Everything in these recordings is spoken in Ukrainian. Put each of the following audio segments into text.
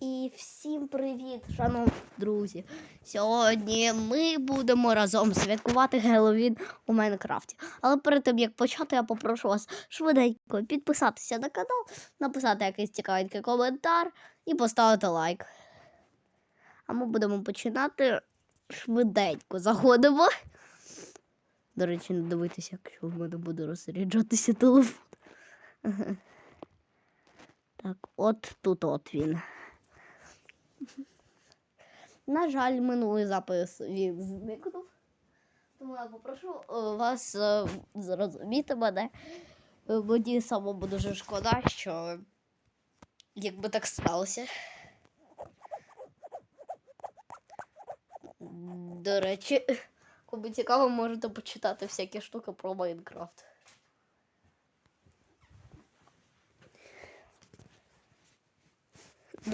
І всім привіт, шановні друзі. Сьогодні ми будемо разом святкувати Геловін у Майнкрафті. Але перед тим як почати, я попрошу вас швиденько підписатися на канал, написати якийсь цікавенький коментар і поставити лайк. А ми будемо починати швиденько. Заходимо. До речі, не дивитися, якщо в мене буде розряджатися телефон. Так, от тут от він. На жаль, минулий запис він зникнув. Тому я попрошу е, вас е, зрозуміти мене. Е, Мені самому дуже шкода, що якби так сталося. До речі, кому цікаво, можете почитати всякі штуки про Майнкрафт.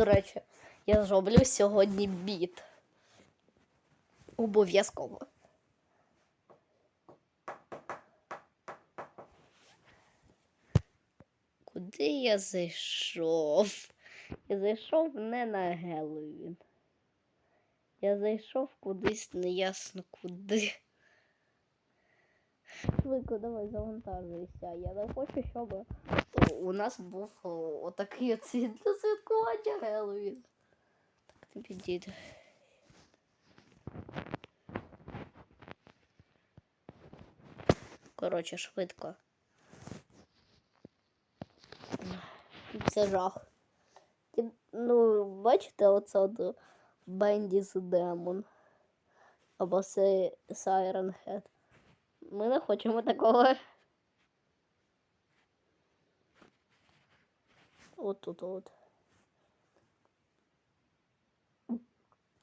До речі, я зроблю сьогодні біт. Обов'язково. Куди я зайшов? Я зайшов не на Геловін. Я зайшов кудись неясно куди. Швидко, давай завантажуйся. Я не хочу, щоб у нас був отакий оцінь для святкування Геловін. Так, ти підійди. Коротше, швидко. Це жах. Ну, бачите, оце от Бендіс Демон. Або Siren Head. Ми не хочемо такого. От тут от.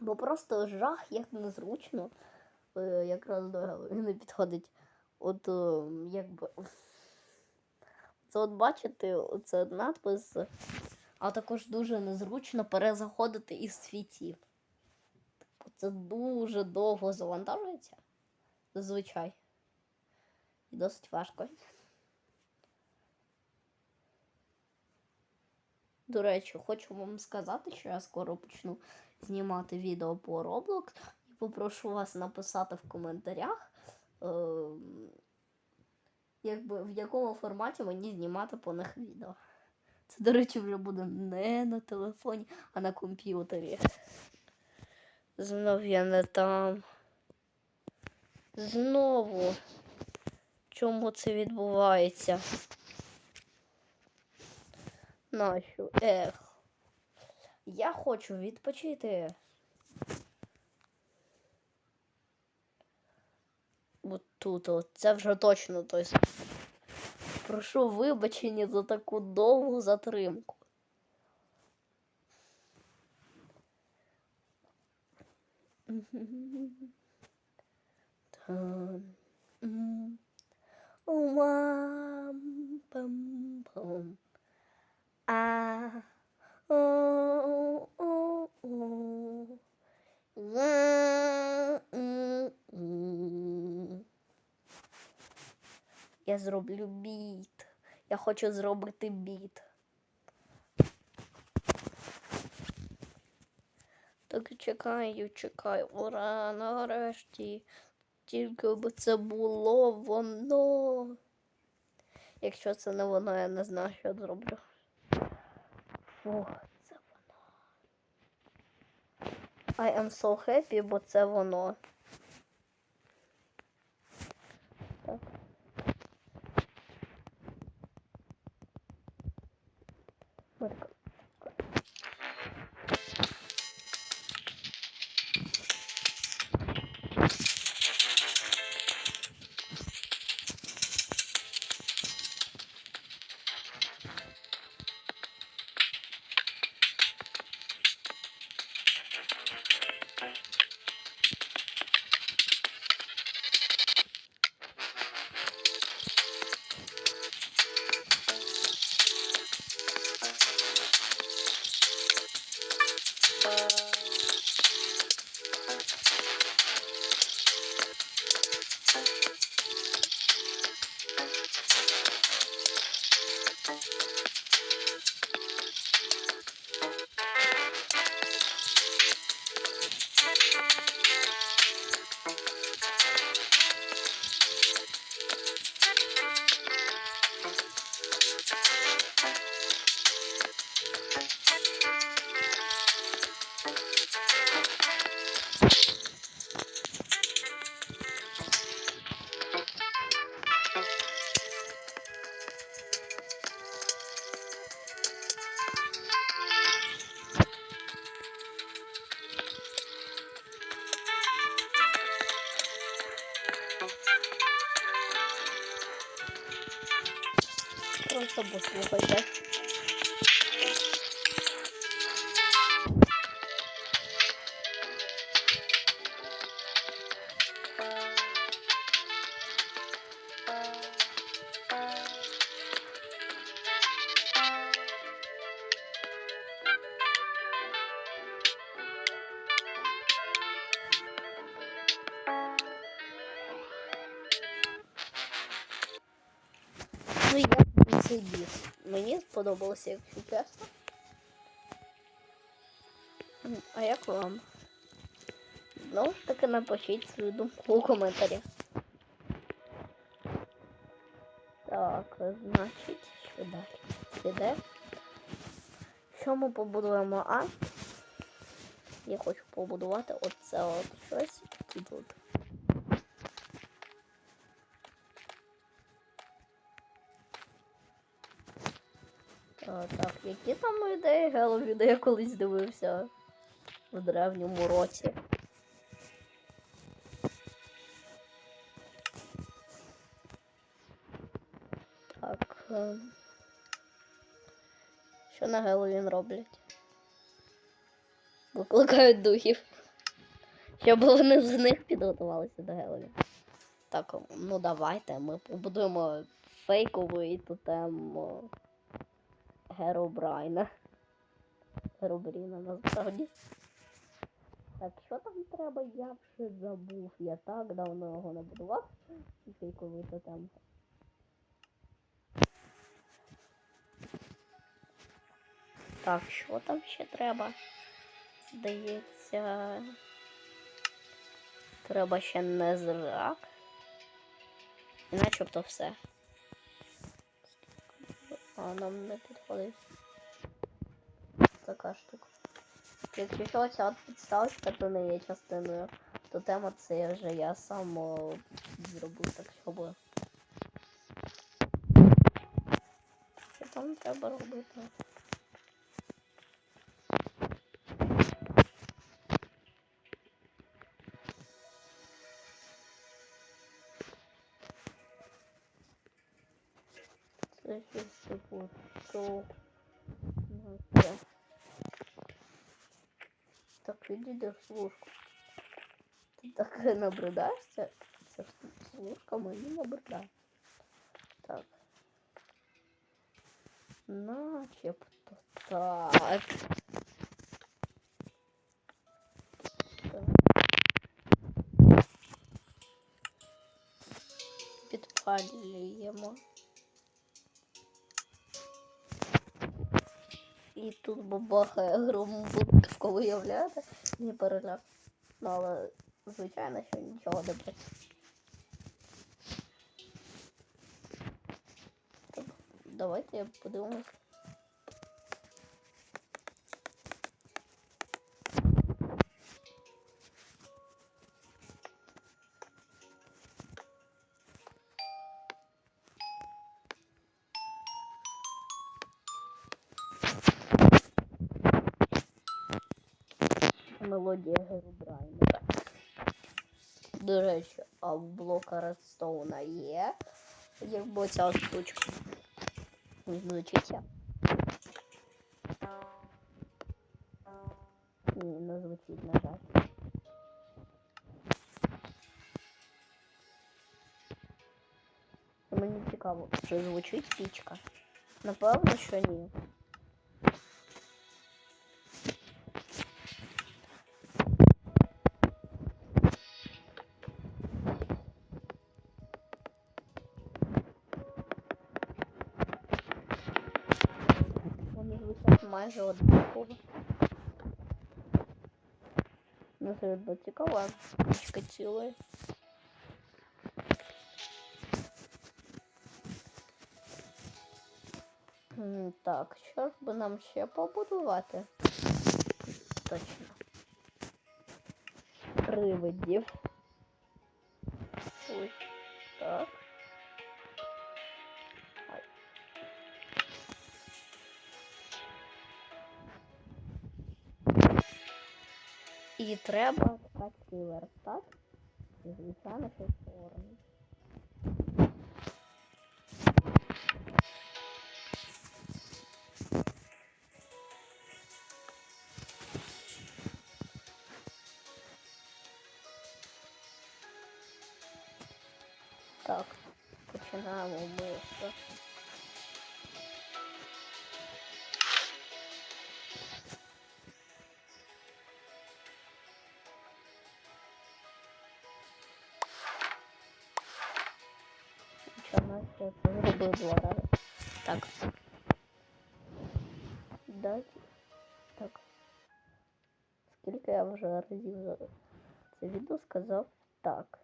Бо просто жах, як незручно. Е, Якраз до Геловіна підходить. От е, якби. Це от бачите, це надпис, а також дуже незручно перезаходити із світів. Типу, Це дуже довго завантажується. Зазвичай. І досить важко. До речі, хочу вам сказати, що я скоро почну знімати відео по Roblox і попрошу вас написати в коментарях, е, якби, в якому форматі мені знімати по них відео. Це, до речі, вже буде не на телефоні, а на комп'ютері. Знов я не там. Знову. Чому це відбувається? Нащо? Ех. Я хочу відпочити. От тут, от. це вже точно той. Прошу вибачення за таку довгу затримку. Умам, пам-пам. А. Я зроблю біт. Я хочу зробити біт. Так чекаю, чекаю. Ура, нарешті. Тільки би це було воно. Якщо це не воно, я не знаю, що зроблю. Фух, це воно. I am so happy, бо це воно. просто послухайте. Сподобалося, якщо чесно. А як вам? Знову ж таки напишіть свою думку у коментарі. Так, значить, що далі? Іде. Що ми побудуємо? А? Я хочу побудувати оце от щось і тут. А, так, які там ідеї Гелові, де я колись дивився в древньому році. Так. е, Що на Геловін роблять? Викликають духів. Щоб вони з них підготувалися до Геловін. Так, ну давайте ми побудуємо фейковий тотем. Геробрайна. Геробріна насправді. Так, що там треба? Я вже забув. Я так давно його не будував. Цей Фейковий тотем. Так, що там ще треба? Здається. Треба ще не зрак. І начебто все. А нам не підходить. Така штука. Якщо що, ця підставочка, то не є частиною, то тема це вже я сам о, зробив так, щоб. Що там треба робити? Це щось типу то. Ну, це. Так відійди в служку. Ти так набридаєшся? Це служка мені набридає. Так. Начебто так. Так. Підпалюємо. Тут бабахає гром блискавко уявляти, Не переляк. Ну, але звичайно, що нічого не буде. Давайте я подивимось. До речі, а в блока Редстоуна є. Якби ця штучка. Звучиться. Ні, не звучить, на жаль. Мені цікаво, чи звучить пічка. Напевно, що ні. майже однаково. Ну, це одно цікаво, пічка ціла. М, Так, що ж би нам ще побудувати? Точно. Привидів. треба так і верстат. І звичайно щось сторони. Так, починаємо ми. я це зробив два рази. Так. Дайте. Так. Скільки я вже разів за це відео сказав так.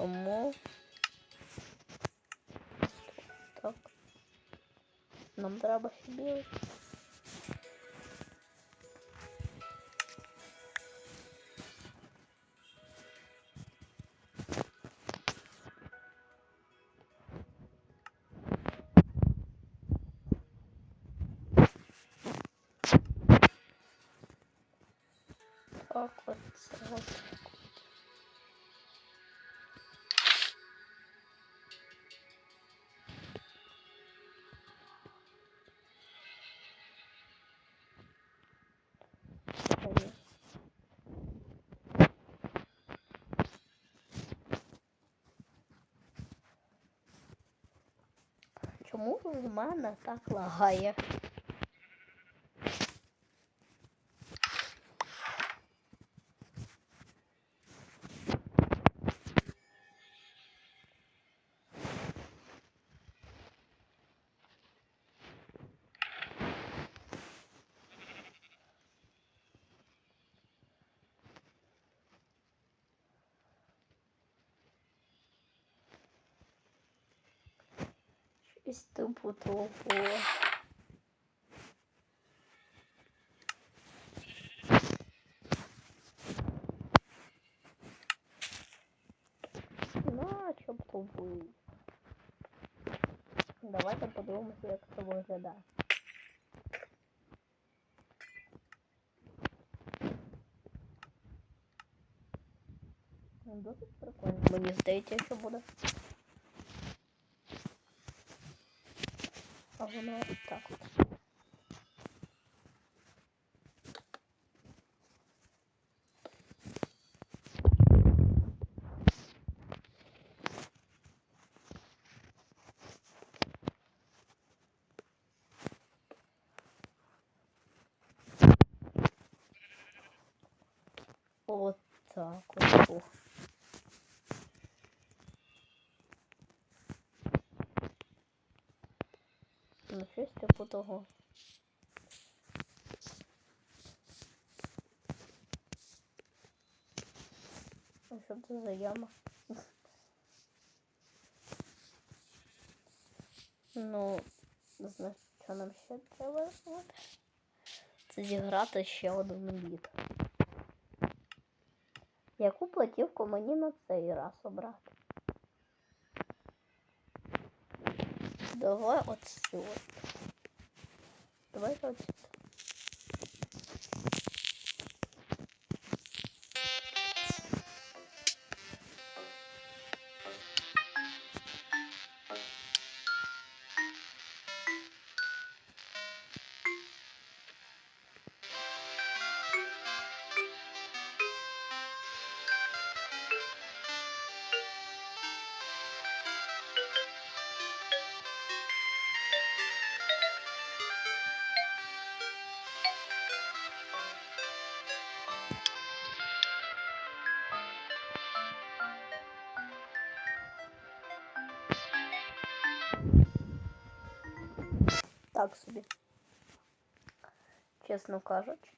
Чому? Так. Нам треба білий. Чому в мене так лагає? Щось типу того. Наче б то ви. Давайте подивимося, як це виглядає. Ну, Досить прикольно. Мені здається, що буде. Воно так от. От так от. Ох. Ну, того. А що це за яма? Ну, знаю, що нам ще треба. Це зіграти ще один бік. Яку платівку мені на цей раз обрати? Давай от цю. от. Давайте от цю. Так собі. Чесно кажучи.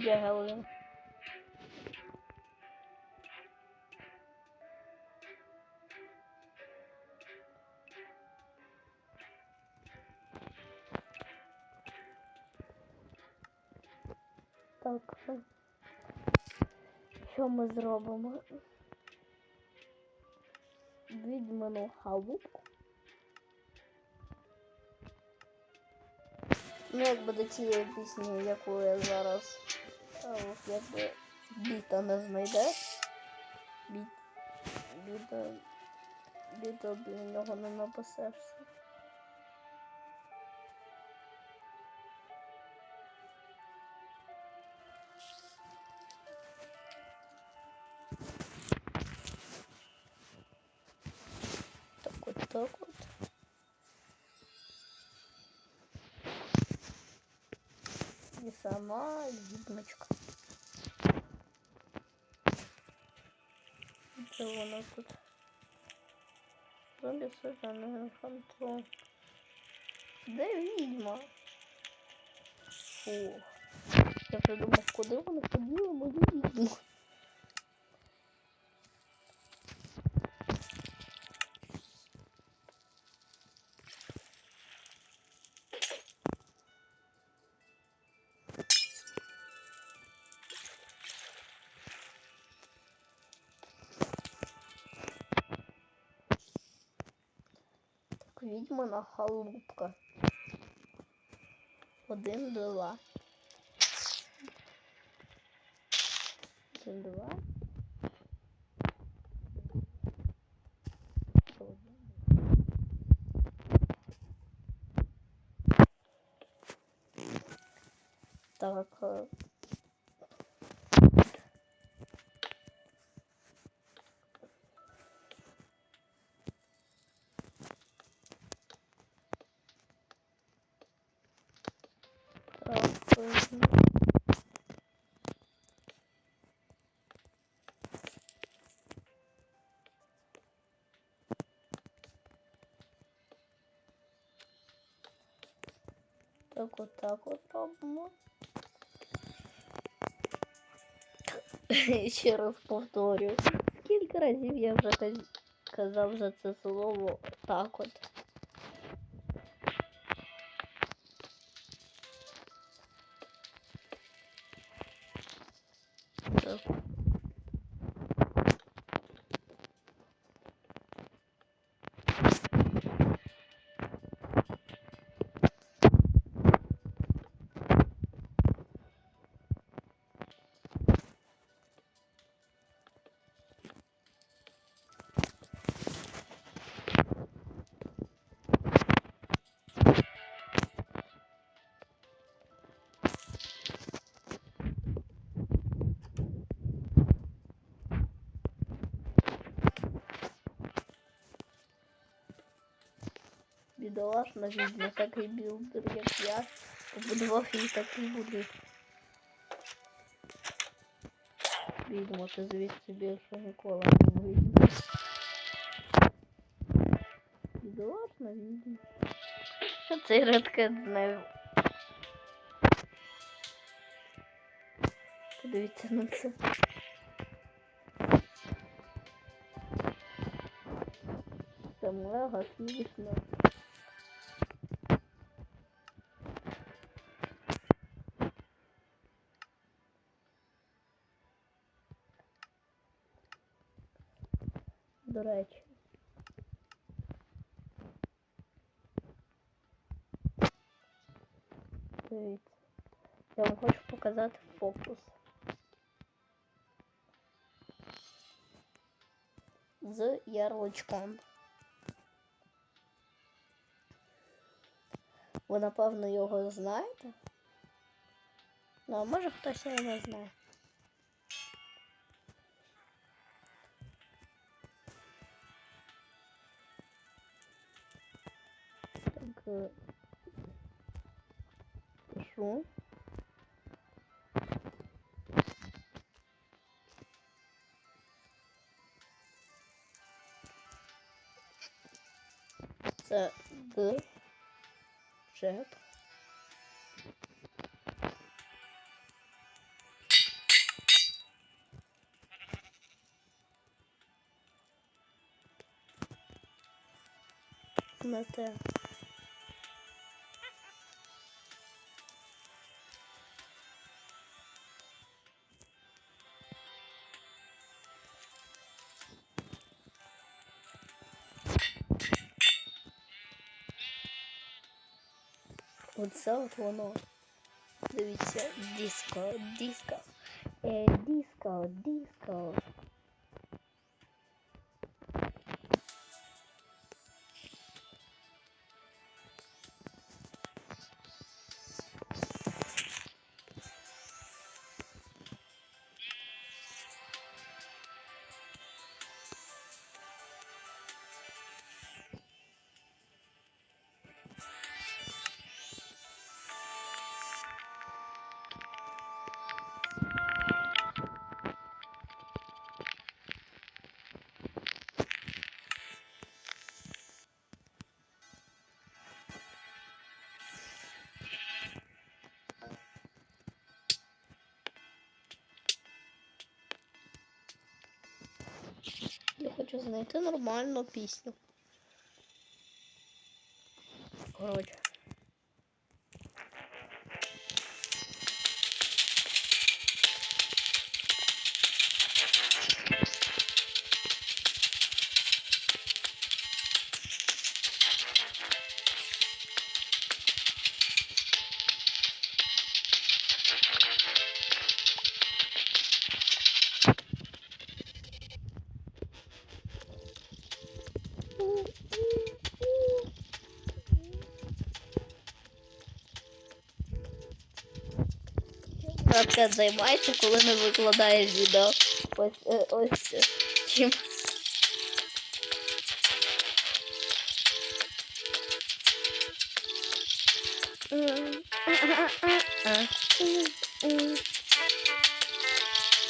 Геловін. Так. Що ми зробимо? Відьману халупку. Ну, якби до цієї пісні, яку я зараз от, якби біта не знайде. Біт, біта, біта для нього не написешся. Так от, так от. Сама відьмочка. Де воно тут? Зомбі наверное, фантом. Де відьма? Фух. Я придумав, куди вона поділа мою відьму. Відьмина халупка. Один, два. Один, два. Так. Так от робимо. Ще раз повторю. Скільки разів я вже каз- казав за це слово так от. Бідолашна відьма, такий білдер, як я, побудував їй такий будинок. Відьмо, ти звідси більше ніколи не вийдеш. Бідолашна відьма. Що цей редкет знає? Подивіться на це. Це мега смішно. До речі. Дивіться. Я вам хочу показати фокус. З ярличком. Ви, напевно, його знаєте? Ну, а може хтось його не знає. certo? Como? É Оце от воно. Дивіться, диско, диско. Е, диско, диско. Хочу знайти нормальну пісню. Коротше. Капкат займається, коли не викладає відео. Ось е, ось чим.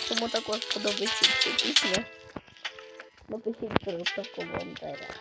Кому також подобається ця пісня? Напишіть просто в коментарях.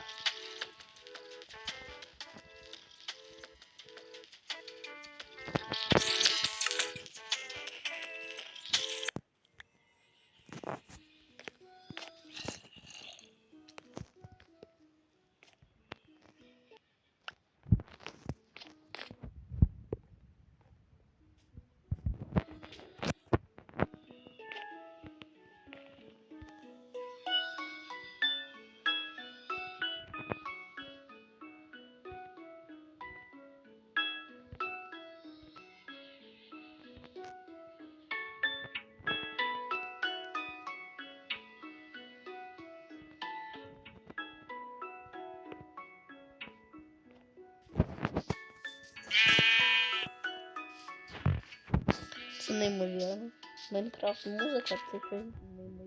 Неймовірно. Майнкрафт музика це щось неймовірне.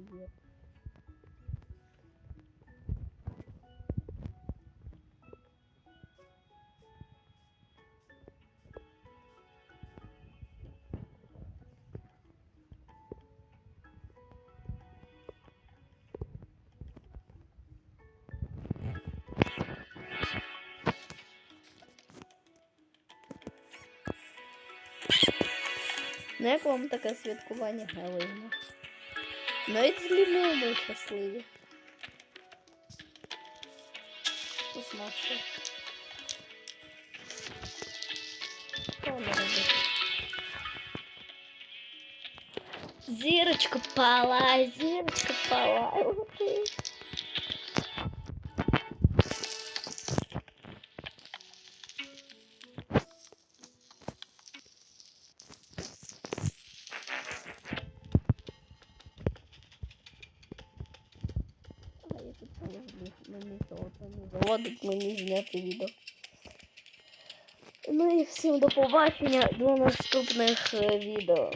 як вам таке святкування Геловіна? Навіть з Ліною ми щасливі. Посмажте. Що вона робить? Зірочка палає, зірочка палає. Зняти відео. Ну і всім до побачення до наступних е, відео.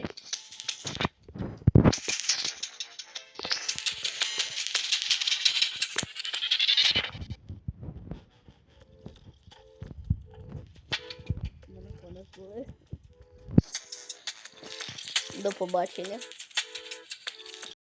До побачення.